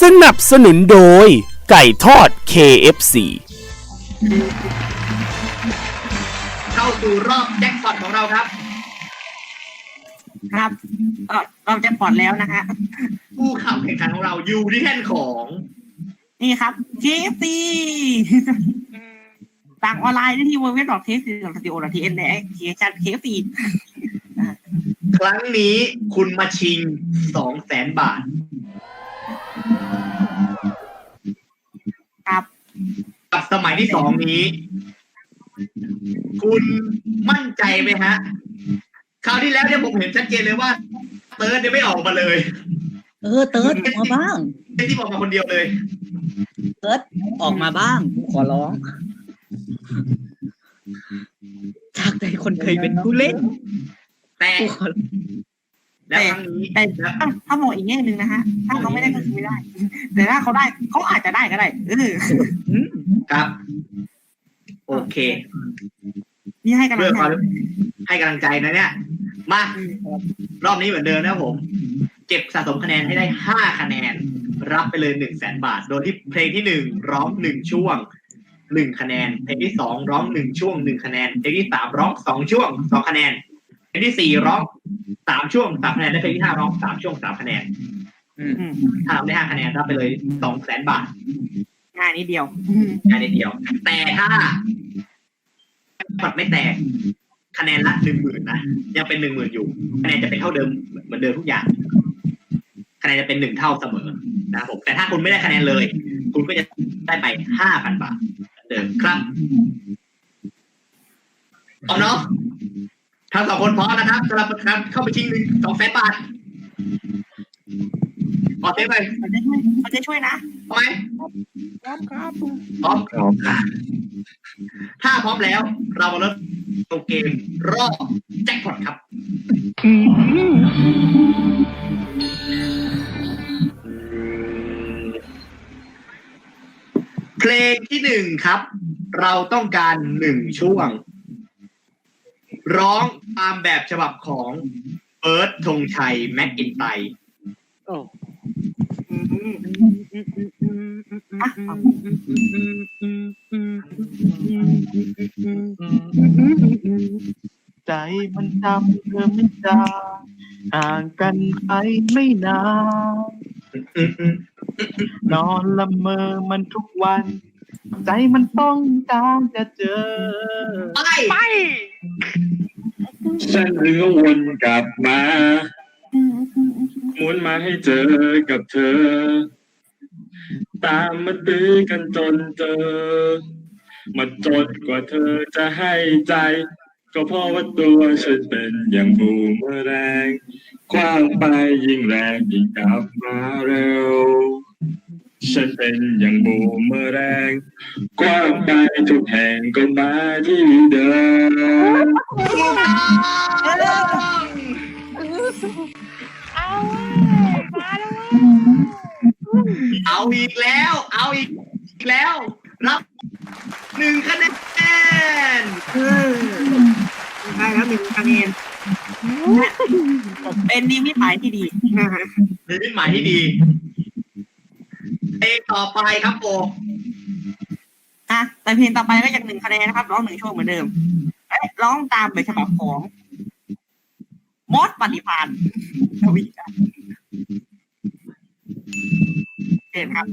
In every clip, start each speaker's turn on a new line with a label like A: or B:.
A: สนับสนุนโดย ไก่ทอด KFC
B: เข้าสู่รอบแจ็คพอตของเราครับ
C: ครับก็เราจะปลอดแล้วนะฮะ
B: ผู้เข้าแข่งขันของเราอยู่ที่แท่นของ
C: นี่ครับ KFC สั่งออนไลน์ได้ที่ www.kfc.co.th และแอปพลิเคชัน KFC
B: ครั้งนี้คุณมาชิงสองแสนบาท กับสมัยที่สองนี้ คุณมั่นใจไหมฮะ คราวที่แล้วเนี่ยผมเห็นชัดเจนเลยว่า เติร์ดเนี่ยไม่ออกมาเลย
D: เออเติร์ดออกมาบ้าง
B: ไอ้ที่ออกมาคนเดียวเลย
D: เติร์ดออกมาบ้างกูขอร้องจากใจคนเคยเป็นผู้เล่น
B: แต่
D: กูขอร้อง
B: แล้วครั้งนี้
C: แต่
B: แล้ว
C: ถ้าถ้ามองอีกแง่หนึ่งนะฮะ ถ้าเขาไม่ได้ก็คือไม่ได้ แต่ถ้าเขาได้เขาอาจจะได้ก็ได้เออ
D: อืม
B: ครับ โอเค
C: นี่ให้กำลั
B: เพื่
C: ง
B: อ
C: ใจ
B: ความให้กำลังใจนะเนี่ย มารอบนี้เหมือนเดิมนะครับผม เก็บสะสมคะแนนให้ได้ห้าคะแนน รับไปเลยหนึ่งแสนบาท โดยที่เพลงที่หนึ่งร้องหนึ่งช่วงหนึ่งคะแนน เพลงที่สองร้องหนึ่งช่วงหนึ่งคะแนน เพลงที่สามร้องสองช่วงสองคะแนน เพลงที่สี่ร้องสามช่วงสามคะแนน และเพลงที่ห้าร้องสามช่วงสามคะแนน
D: อืม
C: อืม
B: ถ้าทำได้ห้าคะแนนรับไปเลยสองแสนบาท
C: ง่ายนิดเดียว
B: งานในเดียว แต่ถ้าปัดไม่แตก คะแนนละหนึ่งหมื่นนะยังเป็นหนึ่งหมื่นอยู่ คะแนนจะเป็นเท่าเดิมเหมือนเดิมทุกอย่าง คะแนนจะเป็นหนึ่งเท่าเสมอนะครับผมแต่ถ้าคุณไม่ได้คะแนนเลย คุณก็จะได้ไปห้าพันบาทเหมือนเดิมครับเอาเนาะทั้งสองคนพร้อมนะครับสำหรับการเข้าไปชิงหนึ่งสองแสนบาท ขอเซฟไป
C: มันจะช่วยมันจะช่วยนะ
B: พร้อมไหม
C: พร้อมครับ
B: พร้อมพร้อมค่ะถ้าพร้อมแล้ว เรามาเริ่มตัวเกมรอบแจ็คพอตครับเพลงที่หนึ่งครับ เราต้องการหนึ่งช่วง ร้องตามแบบฉบับของเอิร์ธธงชัย แม็กอินไตร์
C: อืม
E: ใจมันจำเธอไม่ได้ห่างกันไปไม่นาน
B: อืมอืม
E: นอนละเมอมันทุกวัน ใจมันต้องการจะเจอ
B: ไป
C: ไป
F: ฉันถึงก็วนกลับมา หมุนมาให้เจอกับเธอ ตามมาตื้อกันจนเจอ มาจนกว่าเธอจะให้ใจ ก็เพราะว่าตัวฉันเป็นอย่างบูมเมอแรงคว้างไปยิ่งแรงยิ่งกลับมาเร็ว ฉันเป็นอย่างบูมเมอแรงกว้างไปทุกแห่งก็มาที่เดิม
B: เอาอีกแล้ว เอาอีกแล้ว รับหนึ่งคะแนน
C: เออได้แล้วหนึ่งคะแนนเป็นนิมิตหมายที่ดีนะฮะ
B: หรือหมายที่ดีเพลงต่อไปครับโป
C: อะแต่เพลงต่อไปก็ยังหนึ่งคะแนนนะครับ ร้องหนึ่งช่วงเหมือนเดิมเอ้ยร้องตามแบบฉบับของมอสปฏิพานทวีกัน เห็นครับ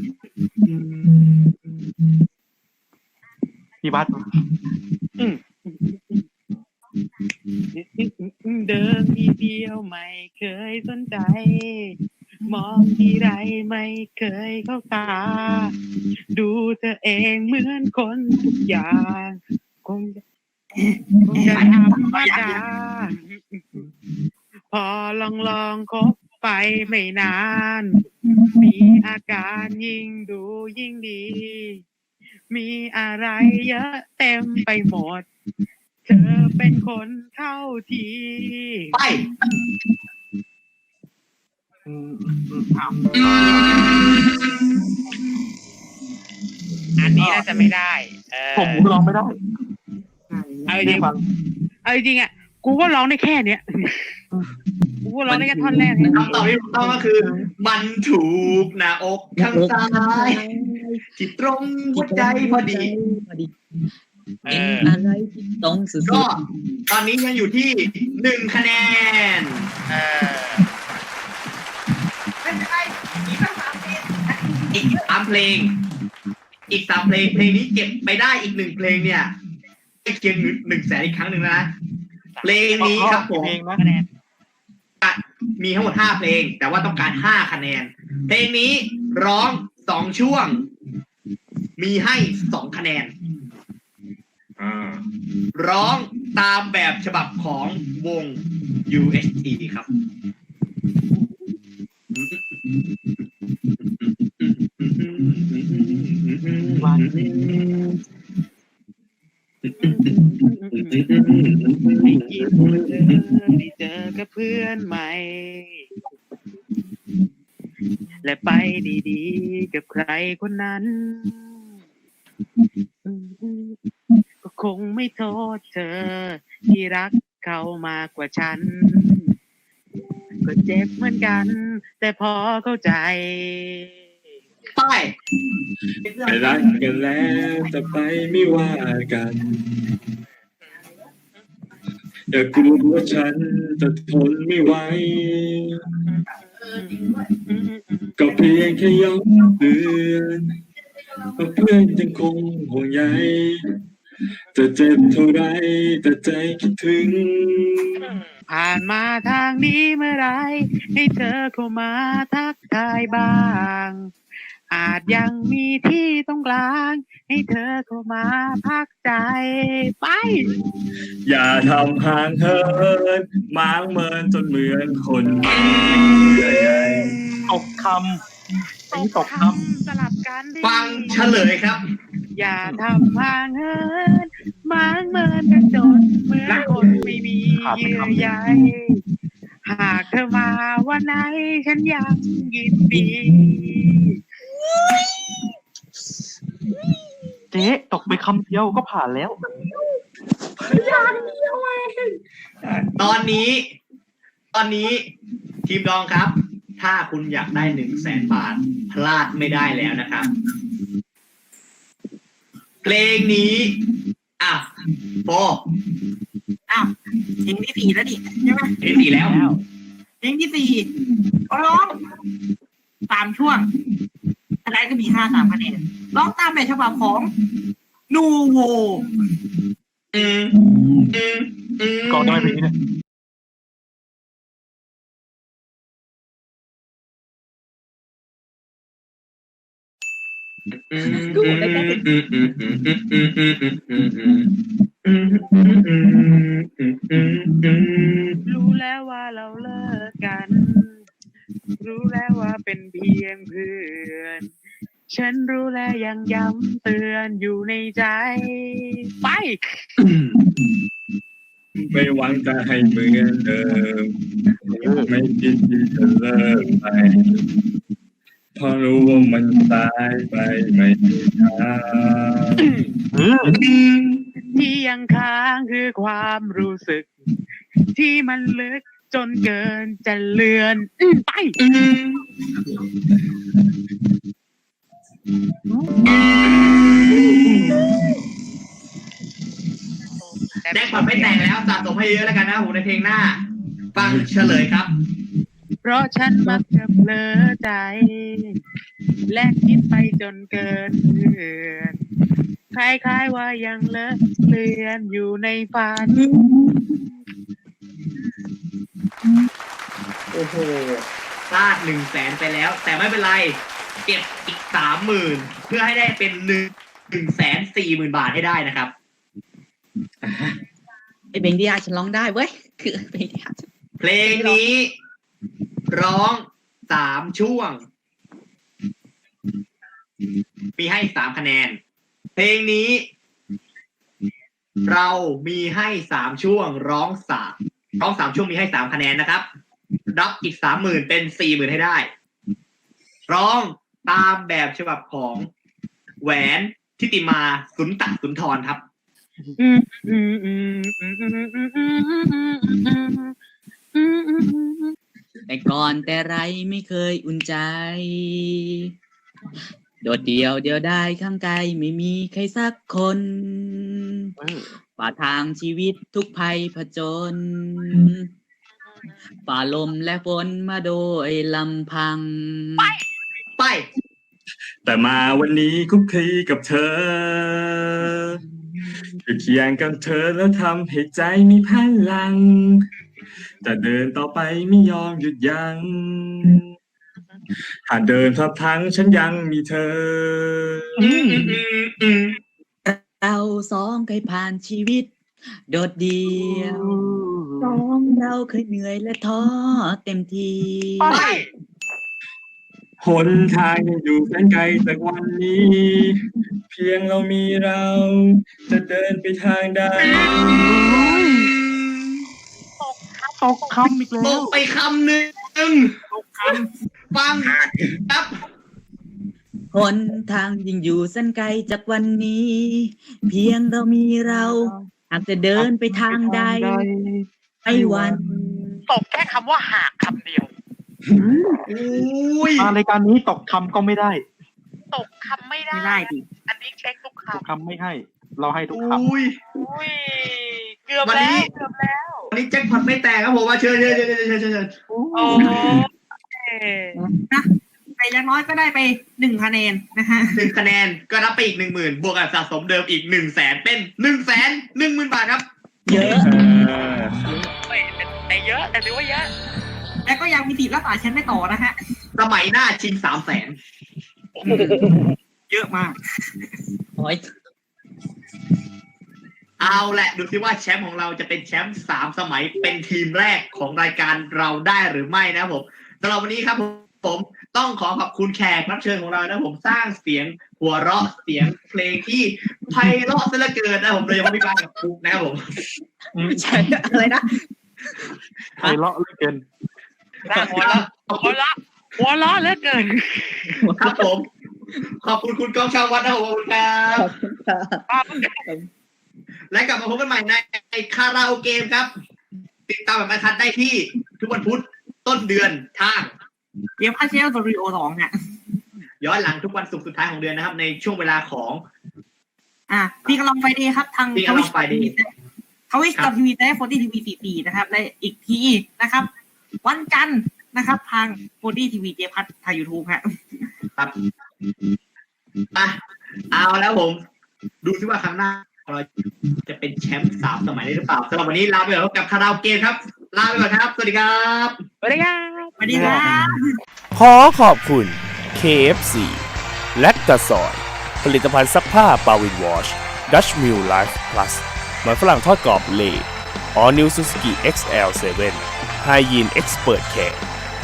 E: พี่บัส
G: เดินทีเดียวไม่เคยสนใจ มองทีไรไม่เคยเข้าตา ดูเธอเองเหมือนคนทุกอย่างคงจะคงจะธรรมดาพอลองลองคบไปไม่นาน มีอาการยิ่งดูยิ่งดี มีอะไรเยอะเต็มไปหมด เธอเป็นคนเข้าที
B: ไป
G: อันนี้น่าจะไม่ได้ เออ
E: ผมร้องไม่ได้
G: เอาจริงเอาจริงอะ กูก็ร้องได้แค่เนี้ย กูพูดร้องได้แค่ท่อนแรกเอง
B: คำตอบที่ถูกต้องก็คือ มันถูกหน้าอกข้างซ้ายที่ตรงหัวใจพอดี
D: พอดี
G: เอ
D: เป็น
G: อ
D: อะไรที่ตรงสุด
B: ก็ตอนนี้ยังอยู่ที่หนึ่งคะแนน
G: เออ
C: ไม่เป็นไรมีตั้งสามเพลง
B: อีกสามเพลง อีกสามเพลงเพลงนี้เก็บไปได้อีกหนึ่งเพลงเนี่ยใกล้เคียงหนึ่งแสนอีกครั้งหนึ่งนะเพลงนี้ครับผม มีทั้งหมดห้าเพลง แต่ว่าต้องการห้าคะแนน เพลงนี้ร้องสองช่วง มีให้สองคะแนน
F: อ่า
B: ร้องตามแบบฉบับของวง UST ครับ
E: วัน
G: ได้ยินเธอได้เจอกับเพื่อนใหม่ และไปดีๆ กับใครคนนั้น ก็คงไม่โทษเธอ ที่รักเขามากกว่าฉัน ก็เจ็บเหมือนกัน แต่พอเข้าใจ
B: ใต้
F: ไปรักกันแล้วจะไปไม่ว่ากัน อย่ากลัวว่าฉันจะทนไม่ไหวก็เพียงแค่ย้ำเตือนว่าเพื่อนยังคงห่วงใยจะเจ็บเท่าไรแต่ใจคิดถึง
G: ผ่านมาทางนี้เมื่อไรให้เธอเข้ามาทักทายบ้าง อาจยังมีที่ตรงกลาง ให้เธอเข้ามาพักใจไป
F: อย่าทำห่างเหินมางเมินจนเหมือนคนเบื่อใหญ่
E: ตกคำอันนี้ตกค
G: สลับกันดิ
B: ฟังเฉลยครับ
G: อย่าทำห่างเหินมางเมินกันจนเหมือนคนไม่มีเยื่อใยหากเธอมาวันไหนฉันยังยินดีำ
E: เจ๊ตกไปคำเดียวก็ผ่านแล้ว
B: ตอนนี้ ตอนนี้ทีมดองครับ ถ้าคุณอยากได้หนึ่งแสนบาท พลาดไม่ได้แล้วนะครับ เพลงนี้ อะโป
C: อ้าวเพลงที่สี่แล้วดิใช่ไหม
B: เพลงสี่แล้ว
C: เพลงที่สี่ก็ร้องสามช่วง อะนนนก็มีห้าสามคะแนนร้องตามแบบฉบับของนูโวก
B: องทำไม
E: เป็นอย่างนี้เนี่ย
B: ดูได้แค่
G: รู้แล้วว่าเราเลิกกัน รู้แล้วว่าเป็นเพียงเพื่อน ฉันรู้และยังย้ำเตือนอยู่ในใจ ไป
F: ไม่หวังจะให้เหมือนเดิมไม่คิดที่จะเลิกไปเพราะรู้ว่ามันตายไปไม่มีทาง
E: เออ
G: ที่ยังค้างคือความรู้สึก ที่มันลึก จนเกินจะเลือนอื้อไป
B: แจ็คพอตไม่แต่งแล้วสะสมให้เยอะแล้วกันนะผมในเพลงหน้า ฟังเฉลยครับ
G: เพราะฉันมักจะเผลอใจ และคิดไปจนเกินเพื่อนคล้ายๆว่ายังเลอะเลือนอยู่ในฝัน
B: โอ้โหพลาดหนึ่งแสนไปแล้ว แต่ไม่เป็นไร เก็บอีกสามหมื่นเพื่อให้ได้เป็นหนึ่งหนึ่งแสนสี่หมื่นบาทให้ได้นะครับ
D: ไอเพลงที่อาฉันร้องได้เว้ย คือเพลงที่อาฉัน
B: เพลงนี้ ร้องสามช่วง มีให้สามคะแนน เพลงนี้ เรามีให้สามช่วง ร้องสามร้องสามช่วงมีให้สามคะแนนนะครับ รับอีกสามหมื่นเป็นสี่หมื่นให้ได้ ร้องตามแบบฉบับของแหวนทิติมาสุนตักสุนทรครับ
D: แต่ก่อนแต่ไรไม่เคยอุ่นใจ โดดเดียวเดียวได้ข้างไกลไม่มีใครสักคนฝ่าทางชีวิตทุกภัยผจญ ฝ่าลมและฝนมาโดยลำพัง
B: ไป
F: แต่มาวันนี้คุกคีกับเธออยู่เคียงกับเธอแล้วทำให้ใจมีพลัง แต่เดินต่อไปไม่ยอมหยุดยัง้งหากเดินทับทั้งฉันยังมีเธอ
B: อืมอืมอืมอืม
D: เราสองเคยผ่านชีวิต โดดเดียวสองเราเคยเหนื่อยและท้อเต็มที
B: ไป
F: หนทางยังอยู่แสนไกลจากวันนี้ เพียงเรามีเรา จะเดินไปทางใด
E: ตกคำอีก
B: ต
E: แล้ว
B: กไปคำหนึ่ง
C: ตกค
B: ฟังครับ
D: หนทางยังอยู่เส้นไกลจากวันนี้ เพียงเรามีเราหากจะเดินไปทางใดไม่หวัน
G: ตกแค่คำว่าหากคำเดียว
B: อุ้ย
E: มารายการนี้ตกคำก็ไม่ได้
G: ตกคำไม่ำได้
C: ไม่ได้ดิ
G: อันนี้เช็คทุก
E: ตก
G: คำ
E: คำไม่ให้ เราให้ทุกค
B: อุ้ย
G: อุ้ยเกือบ
B: วันนี้
G: แล้วเกือบแล้ว
B: วันนี้แจ็คพอตไม่แตกครับผมว่าเชิญเชิญเชิญเชิญเชิญเชิญเชิญ
G: โอ้เอ้
C: แต่อย่างน้อยก็ได้ไปหนึ่งคะแนนนะฮะ
B: หนึ่งคะแนนก็รับไปอีกหนึ่งหมื่นบวกกับสะสมเดิมอีกหนึ่งแสนเป็นหนึ่งแสนหนึ่งหมื่นบาทครับ
D: เยอะ
G: ยแต่เยอะแต่ถือว่าเยอะ
C: และก็ยังมีสิทธิ์รักษาแชมป์ได้ต่อนะฮะ
B: สมัยหน้าชิงสามแสน
C: เยอะมาก
D: โอ้ย
B: เอาแหละดูซิว่าแชมป์ของเราจะเป็นแชมป์สามสมัยเป็นทีมแรกของรายการเราได้หรือไม่นะครับผมสำหรับวันนี้ครับผม ต้องขอขอบคุณแขกรับเชิญของเรานะผมสร้างเสียงหัวเราะเสียงเพลงที่ไพเราะซะเหลือเกินนะผมโดยเฉพาะพี่ปานกับฟุกนะครับผม
D: ใช่อะไรนะำ
E: ไพเราะเหลือเกิน
G: หัวเราะหัวเราะหัวเราะเหลือเกิน
B: ครับผม ขอบคุณคุณกองชาววัดนะครับผมขอบคุณครับและกลับมาพบกันใหม่ในคาราโอเกมครับ ติดตามแบบไม่คัดได้ที่ทุกวันพุธต้นเดือนทาง
C: เดี๋ยวพาเชลสตูดิโอสองเนี่ย
B: ย้อนหลังทุกวันศุกร์สุดท้ายของเดือนนะครับ ในช่วงเวลาของ
C: อะพี่กำลังไปดีครับทาง
B: พี่กำลังไปดี
C: ทวิชกับทีวีแต่โฟตี้ทีวีสี่สี่นะครับ และอีกทีนะครับ วันจันทร์นะครับ ทางโฟตี้ทีวีเจพัททางยูทูบฮะ
B: ครับอะเอาแล้วผม ดูซิว่าครั้งหน้าเราจะเป็นแชมป์สามสมัยได้หรือเปล่าสำหรับวันนี้ลาไปก่อนกับคาราโอเกมครับ ลาไปก่อนครับ สวัสดีครับ
G: สวัสดีครับ
C: สวัสดีครับ
A: ขอขอบคุณ KFC และกระสอย ผลิตภัณฑ์ซักผ้าปาวินวอชดัชมิลไลฟ์พลัสมันฝรั่งทอดกรอบเล All New Suzuki XL7 Hygiene Expert Care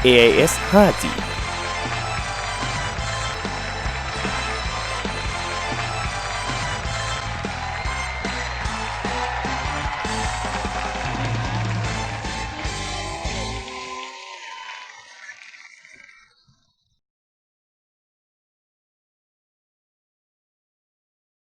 A: AIS 5G